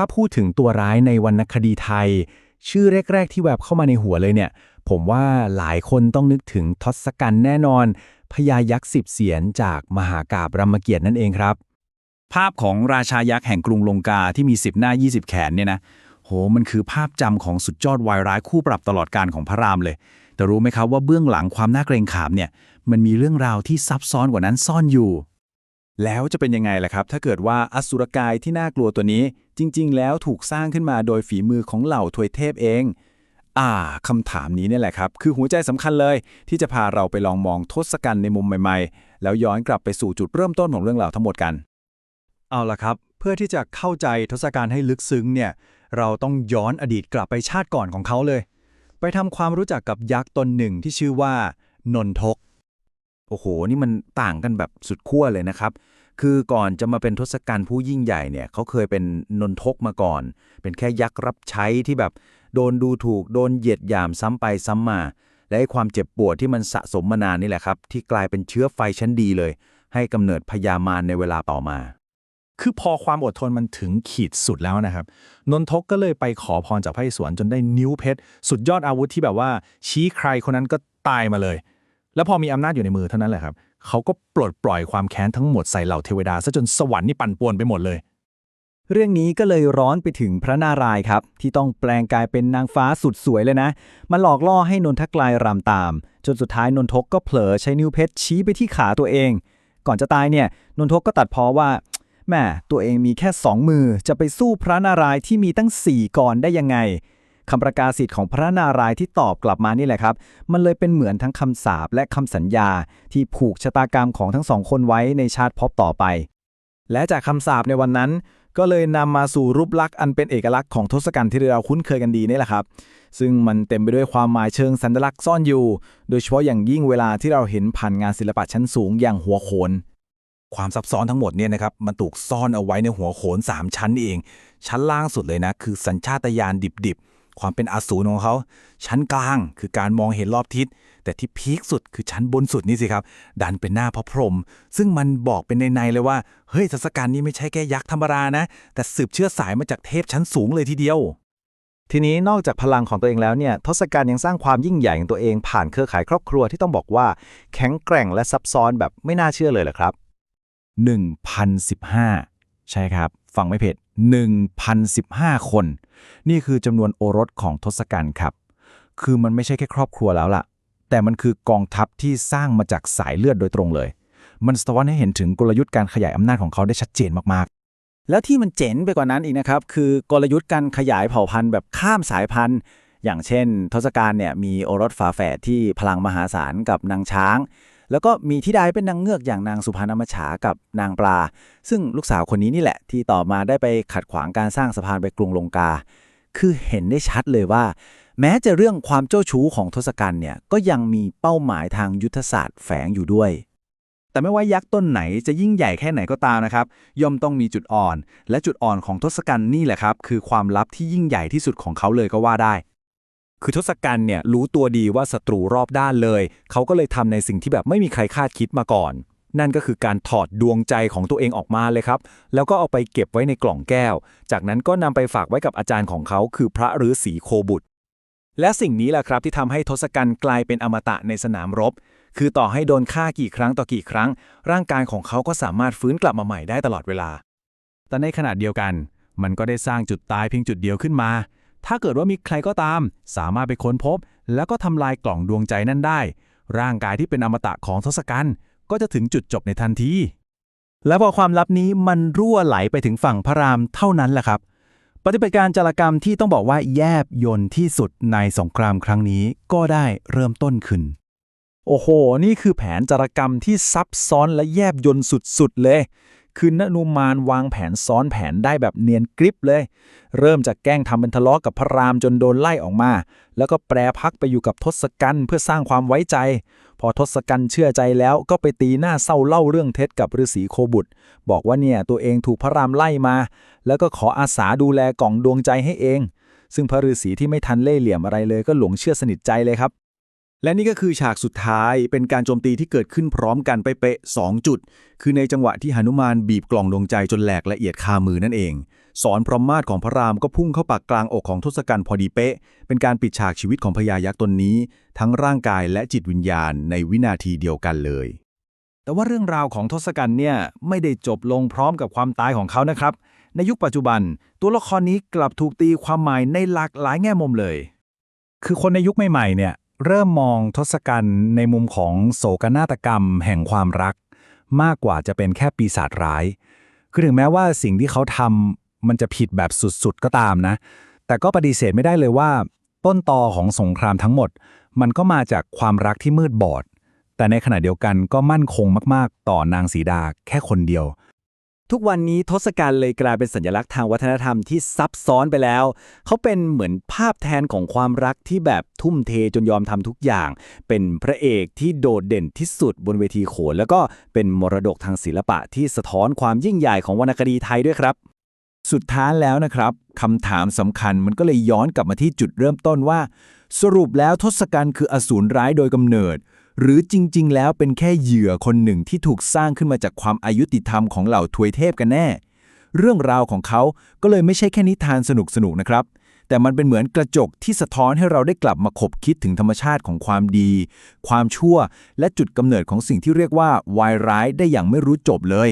ถ้าพูดถึงตัวร้ายในวรรณคดีไทย ชื่อแรก ๆ ที่แวบเข้ามาในหัวเลยเนี่ย ผมว่าหลายคนต้องนึกถึงทศกัณฐ์แน่นอนพญายักษ์สิบเสียนจากมหากาบรามเกียรตินั่นเองครับ ภาพของราชายักษ์แห่งกรุงลงกาที่มี 10 หน้า 20 แขนเนี่ยนะโหมันคือภาพจำของสุดยอดวายร้ายคู่ปรับตลอดการของพระรามเลย แต่รู้ไหมครับว่าเบื้องหลังความน่าเกรงขามเนี่ยมันมีเรื่องราวที่ซับซ้อนกว่านั้นซ่อนอยู่ แล้วจะเป็นยังไงล่ะครับ ถ้าเกิดว่าอสุรกายที่น่ากลัวตัวนี้ จริง ๆ แล้วถูกสร้างขึ้นมาโดยฝีมือของเหล่าทวยเทพเองอ่าคำถามนี้เนี่ยแหละครับ คือหัวใจสำคัญเลย ที่จะพาเราไปลองมองทศกัณฐ์ในมุมใหม่ๆ แล้วย้อนกลับไปสู่จุดเริ่มต้นของเรื่องราวทั้งหมดกัน เอาล่ะครับ เพื่อที่จะเข้าใจทศกัณฐ์ให้ลึกซึ้งเนี่ย เราต้องย้อนอดีตกลับไปชาติก่อนของเขาเลย ไปทำความรู้จักกับยักษ์ตนหนึ่งที่ชื่อว่านนทก โอ้โห นี่มันต่างกันแบบสุดขั้วเลยนะครับ คือก่อนจะมาเป็นทศกัณฐ์ผู้ยิ่งใหญ่เนี่ยเขาเคยเป็นนนทกมาก่อน เป็นแค่ยักษ์รับใช้ที่แบบโดนดูถูกโดนเหยียดหยามซ้ำไปซ้ำมา และไอ้ความเจ็บปวดที่มันสะสมมานานนี่แหละครับ ที่กลายเป็นเชื้อไฟชั้นดีเลย ให้กำเนิดพญามารในเวลาต่อมา คือพอความอดทนมันถึงขีดสุดแล้วนะครับ นนทกก็เลยไปขอพรจากพระอิศวรจนได้นิ้วเพชร สุดยอดอาวุธที่แบบว่า ชี้ใครคนนั้นก็ตายมาเลย แล้วพอมีอำนาจอยู่ในมือเท่านั้นแหละครับ เขาก็ปลดปล่อยความแค้นทั้งหมดใส่เหล่าเทวดาซะจนสวรรค์นี่ปั่นป่วนไปหมดเลย เรื่องนี้ก็เลยร้อนไปถึงพระนารายณ์ครับ ที่ต้องแปลงกายเป็นนางฟ้าสุดสวยเลยนะ มาหลอกล่อให้นนทกลายรำตาม จนสุดท้ายนนทกก็เผลอใช้นิ้วเพชรชี้ไปที่ขาตัวเอง ก่อนจะตายเนี่ยนนทกก็ตัดพ้อว่าแม่ตัวเองมีแค่สองมือจะไปสู้พระนารายณ์ที่มีตั้งสี่กรได้ยังไง คำประกาศสิทธิ์ของพระนารายณ์ที่ตอบกลับมานี่แหละครับ มันเลยเป็นเหมือนทั้งคำสาปและคำสัญญา ที่ผูกชะตากรรมของทั้งสองคนไว้ในชาติภพต่อไป และจากคำสาปในวันนั้น ก็เลยนำมาสู่รูปลักษณ์อันเป็นเอกลักษณ์ของทศกัณฐ์ที่เราคุ้นเคยกันดีนี่แหละครับ ซึ่งมันเต็มไปด้วยความหมายเชิงสัญลักษณ์ซ่อนอยู่ โดยเฉพาะอย่างยิ่งเวลาที่เราเห็นผ่านงานศิลปะชั้นสูงอย่างหัวโขนความซับซ้อนทั้งหมดเนี่ยนะครับมันถูกซ่อนเอาไว้ในหัวโขน 3 ชั้นเอง ชั้นล่างสุดเลยนะ คือสัญชาตญาณดิบ ความเป็นอสูรของเขา ชั้นกลางคือการมองเห็นรอบทิศ แต่ที่พีคสุดคือชั้นบนสุดนี่สิครับ ดันเป็นหน้าพระพรหมซึ่งมันบอกเป็นในๆเลยว่า เฮ้ยทศกัณฐ์นี่ไม่ใช่แค่ยักษ์ธรรมดานะ แต่สืบเชื้อสายมาจากเทพชั้นสูงเลยทีเดียว ทีนี้นอกจากพลังของตัวเองแล้วเนี่ยทศกัณฐ์ยังสร้างความยิ่งใหญ่ของตัวเองผ่านเครือข่ายครอบครัวที่ต้องบอกว่า แข็งแกร่งและซับซ้อนแบบไม่น่าเชื่อเลยเหรอครับ1,015 ใช่ครับ ฟังไม่ผิด1,015 คน นี่คือจำนวนโอรสของทศกัณฐ์ครับ คือมันไม่ใช่แค่ครอบครัวแล้วล่ะ แต่มันคือกองทัพที่สร้างมาจากสายเลือดโดยตรงเลย มันสะท้อนให้เห็นถึงกลยุทธ์การขยายอำนาจของเขาได้ชัดเจนมากๆ แล้วที่มันเจ๋งไปกว่านั้นอีกนะครับ คือกลยุทธ์การขยายเผ่าพันธุ์แบบข้ามสายพันธุ์ อย่างเช่น ทศกัณฐ์เนี่ยมีโอรสฝาแฝดที่พลังมหาศาลกับนางช้าง แล้วก็มีที่ได้เป็นนางเงือกอย่างนางสุพรรณมัจฉากับนางปลา ซึ่งลูกสาวคนนี้นี่แหละ ที่ต่อมาได้ไปขัดขวางการสร้างสะพานไปกรุงลงกา คือเห็นได้ชัดเลยว่า แม้จะเรื่องความเจ้าชู้ของทศกัณฐ์เนี่ยก็ยังมีเป้าหมายทางยุทธศาสตร์แฝงอยู่ด้วย แต่ไม่ว่ายักษ์ต้นไหนจะยิ่งใหญ่แค่ไหนก็ตามนะครับย่อมต้องมีจุดอ่อน และจุดอ่อนของทศกัณฐ์นี่แหละครับคือความลับที่ยิ่งใหญ่ที่สุดของเขาเลยก็ว่าได้ คือทศกัณฐ์เนี่ยรู้ตัวดีว่าศัตรูรอบด้านเลย เขาก็เลยทำในสิ่งที่แบบไม่มีใครคาดคิดมาก่อน นั่นก็คือการถอดดวงใจของตัวเองออกมาเลยครับ แล้วก็เอาไปเก็บไว้ในกล่องแก้ว จากนั้นก็นำไปฝากไว้กับอาจารย์ของเขา คือพระฤาษีโคบุตร และสิ่งนี้แหละครับที่ทำให้ทศกัณฐ์กลายเป็นอมตะในสนามรบ คือต่อให้โดนฆ่ากี่ครั้งต่อกี่ครั้ง ร่างกายของเขาก็สามารถฟื้นกลับมาใหม่ได้ตลอดเวลา แต่ในขณะเดียวกัน มันก็ได้สร้างจุดตายเพียงจุดเดียวขึ้นมา ถ้าเกิดว่ามีใครก็ตาม สามารถไปค้นพบ แล้วก็ทำลายกล่องดวงใจนั่นได้ ร่างกายที่เป็นอมตะของทศกัณฐ์ก็จะถึงจุดจบในทันที และพอความลับนี้มันรั่วไหลไปถึงฝั่งพระรามเท่านั้นแหละครับ ปฏิบัติการจารกรรมที่ต้องบอกว่าแยบยนที่สุดในสงครามครั้งนี้ก็ได้เริ่มต้นขึ้น โอ้โห นี่คือแผนจารกรรมที่ซับซ้อนและแยบยนสุดๆเลย คือนนุมานวางแผนซ้อนแผนได้แบบเนียนกริบเลย เริ่มจากแกล้งทำเป็นทะเลาะกับพระรามจนโดนไล่ออกมา แล้วก็แปรพักไปอยู่กับทศกัณฐ์เพื่อสร้างความไว้ใจ พอทศกัณฐ์เชื่อใจแล้วก็ไปตีหน้าเศร้าเล่าเรื่องเท็จกับฤาษีโคบุตร บอกว่าเนี่ยตัวเองถูกพระรามไล่มา แล้วก็ขออาสาดูแลกล่องดวงใจให้เอง ซึ่งพระฤาษีที่ไม่ทันเล่ห์เหลี่ยมอะไรเลยก็หลงเชื่อสนิทใจเลยครับ และนี่ก็คือฉากสุดท้ายเป็นการโจมตีที่เกิดขึ้นพร้อมกันไปเป๊ะ2จุด คือในจังหวะที่หนุมานบีบกล่องดวงใจจนแหลกละเอียดคามือนั่นเอง สอนพรหมมาศของพระรามก็พุ่งเข้าปากกลางอกของทศกัณฐ์พอดีเป๊ะ เป็นการปิดฉากชีวิตของพญายักษ์ตนนี้ ทั้งร่างกายและจิตวิญญาณในวินาทีเดียวกันเลย แต่ว่าเรื่องราวของทศกัณฐ์เนี่ยไม่ได้จบลงพร้อมกับความตายของเขานะครับ ในยุคปัจจุบัน ตัวละครนี้กลับถูกตีความหมายในหลากหลายแง่มุมเลย คือคนในยุคใหม่ๆเนี่ย เริ่มมองทศกัณฐ์ในมุมของโศกนาฏกรรมแห่งความรัก มากกว่าจะเป็นแค่ปีศาจร้าย คือถึงแม้ว่าสิ่งที่เขาทำมันจะผิดแบบสุดๆก็ตามนะ แต่ก็ปฏิเสธไม่ได้เลยว่า ต้นตอของสงครามทั้งหมด มันก็มาจากความรักที่มืดบอด แต่ในขณะเดียวกันก็มั่นคงมากๆ ต่อนางสีดาแค่คนเดียว ทุกวันนี้ทศกัณฐ์เลยกลายเป็นสัญลักษณ์ทางวัฒนธรรมที่ซับซ้อนไปแล้ว เขาเป็นเหมือนภาพแทนของความรักที่แบบทุ่มเทจนยอมทำทุกอย่าง เป็นพระเอกที่โดดเด่นที่สุดบนเวทีโขน แล้วก็เป็นมรดกทางศิลปะที่สะท้อนความยิ่งใหญ่ของวรรณคดีไทยด้วยครับ สุดท้ายแล้วนะครับคำถามสำคัญมันก็เลยย้อนกลับมาที่จุดเริ่มต้นว่า สรุปแล้วทศกัณฐ์คืออสูรร้ายโดยกำเนิด หรือจริง ๆ แล้วเป็นแค่เหยื่อคนหนึ่งที่ถูกสร้างขึ้นมาจากความอายุติธรรมของเหล่าทวยเทพกันแน่ เรื่องราวของเขาก็เลยไม่ใช่แค่นิทานสนุกๆนะครับ แต่มันเป็นเหมือนกระจกที่สะท้อนให้เราได้กลับมาคบคิดถึงธรรมชาติของความดี ความชั่ว และจุดกำเนิดของสิ่งที่เรียกว่าวายร้ายได้อย่างไม่รู้จบเลย